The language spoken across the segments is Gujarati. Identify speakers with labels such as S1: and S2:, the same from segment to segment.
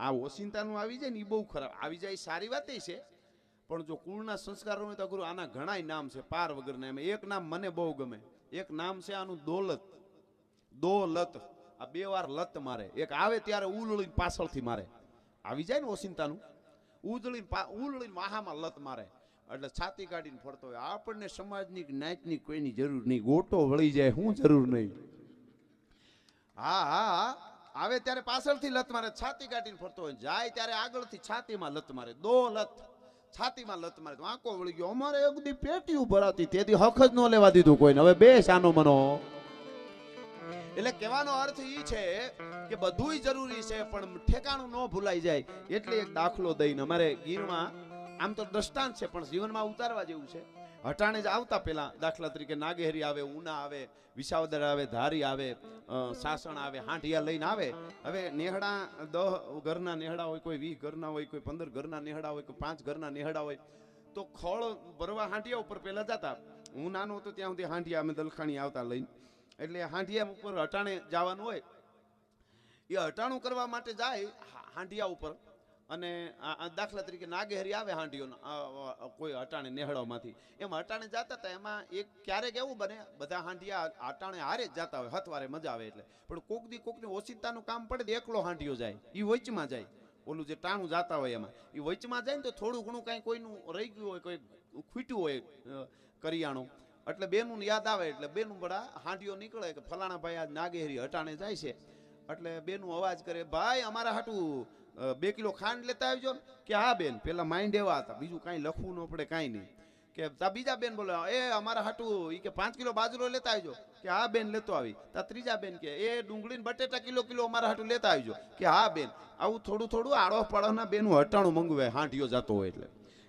S1: આ ઓસિંતાનું આવી જાય ને એ બહુ ખરાબ. આવી જાય સારી વાત છે, પણ જો કુળના સંસ્કાર હોય તો ગુરુ આના ઘણાય નામ છે, પાર વગરના એમ. એક નામ મને બહુ ગમે. એક નામ છે આનું દોલત. દોલત. આ બે વાર લત મારે. એક આવે ત્યારે ઉલળીને પાછળથી મારે. આવી જાય ને ઓસિંતાનું ઉજળીને ઉલળી વાહામાં લત મારે. એટલે છાતી કાઢીને ફરતો હોય. આપણને સમાજની નાચની કોઈની જરૂર નહીં. ગોટો વળી જાય, હું જરૂર નહીં. હા હા હા. આવે ત્યારે પાછળથી લત મારે છાતી કાઢીને ફરતો હોય જાય ત્યારે આગળથી છાતીમાં લત મારે, દો લત. છાતીમાં લત મારે, વાંકો વળી ગયો. અમારે એક દી પેટી ભરાતી તેથી હક જ ન લેવા દીધું કોઈને. હવે બે શાનો મનો. એટલે કહેવાનો અર્થ એ છે કે બધુંય જરૂરી છે, પણ ઠેકાણું ન ભૂલાઈ જાય. એટલે એક દાખલો દઈને અમારે ગીરમાં, આમ તો દ્રષ્ટાંત છે, પણ જીવનમાં ઉતારવા જેવું છે. હટાણે જ આવતા પહેલાં દાખલા તરીકે નાગેહરી આવે, ઉના આવે, વિસાવદર આવે, ધારી આવે સાસણ આવે હાંઠિયા લઈને આવે. હવે નેહડા દહ ઘરના નેહડા હોય, કોઈ વીસ ઘરના હોય, કોઈ પંદર ઘરના નેહડા હોય, કોઈ પાંચ ઘરના નેહડા હોય, તો ખળ ભરવા હાંઠિયા ઉપર પેલા જતા. હું નાનો હતો ત્યાં સુધી હાંઠિયા અમે દલખાણી આવતા લઈને. એટલે હાંઠિયા ઉપર હટાણે જવાનું હોય. એ હટાણું કરવા માટે જાય હા- હાંડિયા ઉપર. અને આ- આ દાખલા તરીકે નાગેહરી આવે હાંડીઓનો કોઈ અટાણે નેહડામાંથી એમ અટાણે જતા હતા, એમાં એક ક્યારેક એવું બને, બધા હાંડિયા અટાણે હારે જ જતા હોય, હથવારે મજા આવે એટલે. પણ કોક દી કોકની ઓછીતાનું કામ પડે તો એકલો હાંડિયો જાય એ વચમાં જાય. ઓલું જે ટાણું જાતા હોય એમાં એ વચમાં જાય ને તો થોડું ઘણું કાંઈ કોઈનું રહી ગયું હોય, કોઈ ખૂટ્યું હોય કરિયાણું. એટલે બેનું યાદ આવે એટલે બેનું બડા હાંડિયો નીકળે કે ફલાણા ભાઈ આજ નાગેહરી અટાણે જાય છે. એટલે બેનું અવાજ કરે, ભાઈ, અમારા હાટું બે કિલો ખાંડ લેતા આવજો ને. કે હા બેન, પેલા માઇન્ડ એવા હતા. બીજું કાંઈ લખવું ન પડે, કાંઈ નહીં. કે તા બીજા બેન બોલો, એ અમારા હાટું એ કે પાંચ કિલો બાજરો લેતા આવજો. કે હા બેન લેતો આવી. તા ત્રીજા બેન કે, એ ડુંગળી બટેટા કિલો કિલો અમારા હાટું લેતા આવજો. કે હા બેન, આવું થોડું થોડું આડો પાડોના બેનું હટાણું મંગવે હાંડિયો જતો હોય એટલે.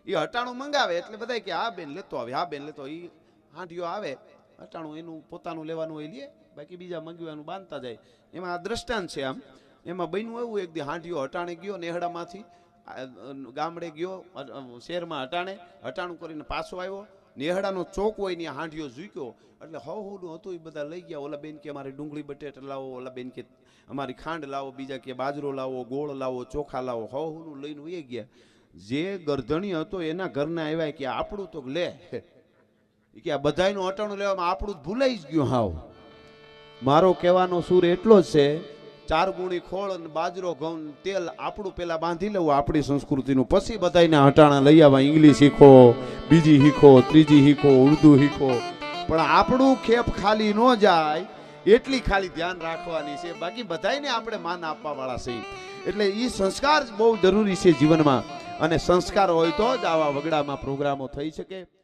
S1: એ હટાણું મંગાવે એટલે બધા કે હા બેન લેતો આવે હા બેન લેતો એ હાંડિયો આવે. હટાણું એનું પોતાનું લેવાનું હોય લે, બાકી બીજા મંગવાનું બાંધતા જાય. એમાં આ દ્રષ્ટાંત છે આમ. એમાં બન્યું એવું, એક દી હાંડિયો હટાણે ગયો નેહડામાંથી ગામડે ગયો શહેરમાં હટાણે, હટાણું કરીને પાછો આવ્યો. નેહડાનો ચોક હોય ને હાંડિયો ઝૂક્યો. એટલે હવ હુનું હતું એ બધા લઈ ગયા, ઓલા બેન કે અમારે ડુંગળી બટેટ લાવો, ઓલા બેન કે અમારી ખાંડ લાવો, બીજા કે બાજરો લાવો, ગોળ લાવો, ચોખા લાવો, હવ હુનું લઈને ઉઈ ગયા. જે ગરધણી હતો એના ઘરના આવ્યા કે આપણું તો લે. કે આ બધાયનું અટાણું લેવામાં આપણું જ ભૂલાઈ જ ગયું હાવ. મારો કહેવાનો સૂર એટલો જ છે ચાર ગુણી ખોળ અને બાજરો, ઘઉં, તેલ આપણું પેલા બાંધી લેવું, આપણી સંસ્કૃતિનું. પછી બધાયને હટાણા લઈ આવવા, ઇંગ્લિશ શીખો, બીજી શીખો, ત્રીજી શીખો, ઉર્દુ શીખો. પણ આપણું ખેપ ખાલી ન જાય, એટલી ખાલી ધ્યાન રાખવાની છે. બાકી બધાયને આપણે માન આપવા વાળા છે એટલે એ સંસ્કાર બહુ જરૂરી છે જીવનમાં. અને સંસ્કાર હોય તો જ આવા વગડામાં પ્રોગ્રામો થઈ શકે.